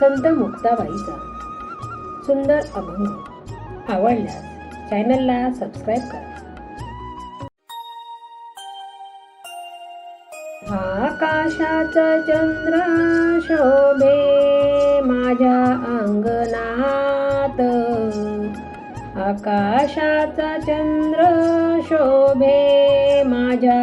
संत मुक्ताबाईचा. सुंदर अभंग आवडल्यास चॅनलला सबस्क्राईब करा. आकाशाचा चंद्र शोभे माझ्या अंगणात. आकाशाचा चंद्र शोभे माझ्या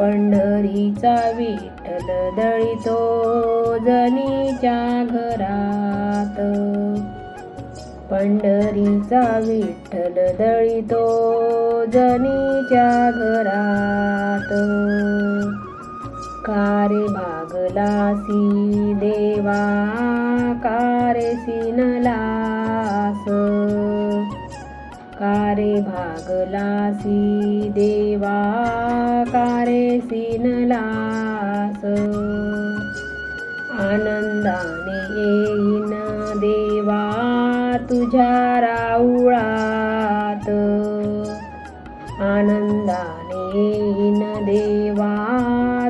पंढरीचा विठ्ठल दळितो जनीच्या घरात. पंढरीचा विठ्ठल दळितो जनीच्या घरात. कारे भागलासी देवा कारे सिनलास. कारे भागलासी देवा कारे सिनलास आनंदाने येईन देवा तुझ्या राऊळात। आनंदाने येईन देवा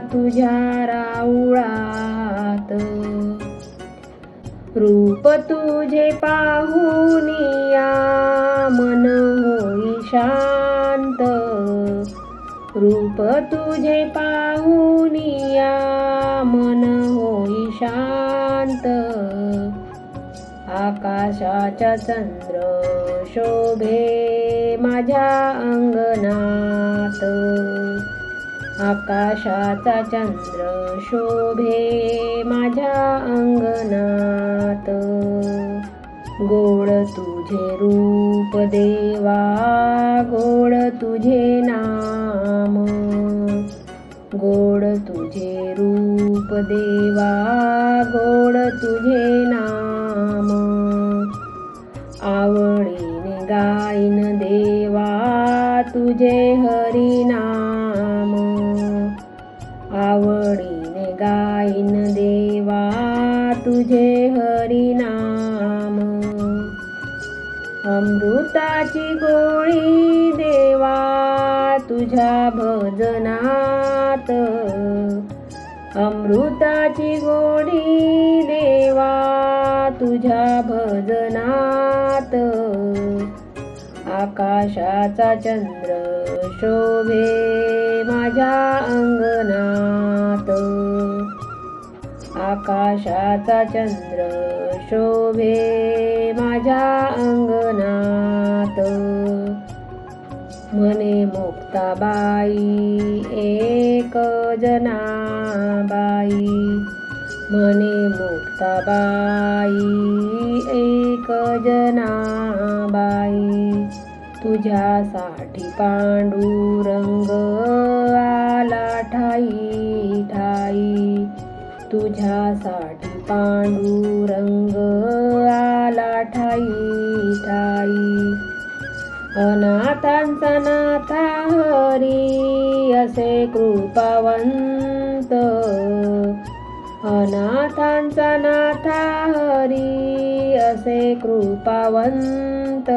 तुझ्या राऊळात। रूप तुझे पाहुनिया मन होई शांत। रूप तुझे पाहुनिया मन होई शांत. आकाशाचा चंद्र शोभे माझ्या अंगणात. आकाशाचा चंद्र शोभे माझ्या अंगणात. गोड तुझे रूप देवा गोड तुझे नाम. गोड तुझे रूप देवा गोड तुझे नाम. आवडीने गाईन देवा तुझे हरिनाम. तुझे हरिनाम. अमृताची गोळी देवा तुझ्या भजनात. अमृताची गोडी देवा तुझ्या भजनात. आकाशाचा चंद्र शोभे माझ्या अंगणात. आकाशाचा चंद्र शोभे माझ्या अंगणात. म्हणे मुक्ताबाई एक जनाबाई. म्हणे मुक्ताबाई एक जनाबाई. तुझ्यासाठी पांडुरंग आला ठाई ठाई. तुझ्यासाठी पांडुरंग आला ठाई ठाई. अनाथांचा नाथा हरी असे कृपावंत. अनाथांचा नाथा हरी असे कृपावंत.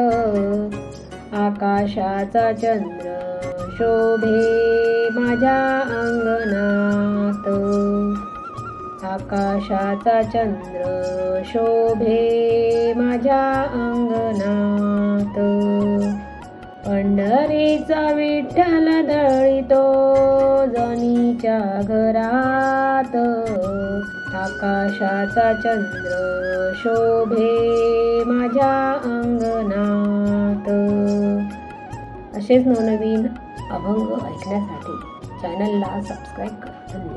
आकाशाचा चंद्र शोभे माझ्या अंगणात. आकाशाचा चंद्र शोभे माझ्या अंगणात. पंढरीचा विठ्ठल दळितो जनीच्या घरात. आकाशाचा चंद्र शोभे माझ्या अंगणात. असेच नवनवीन अभंग ऐकण्यासाठी चॅनलला सबस्क्राईब करा.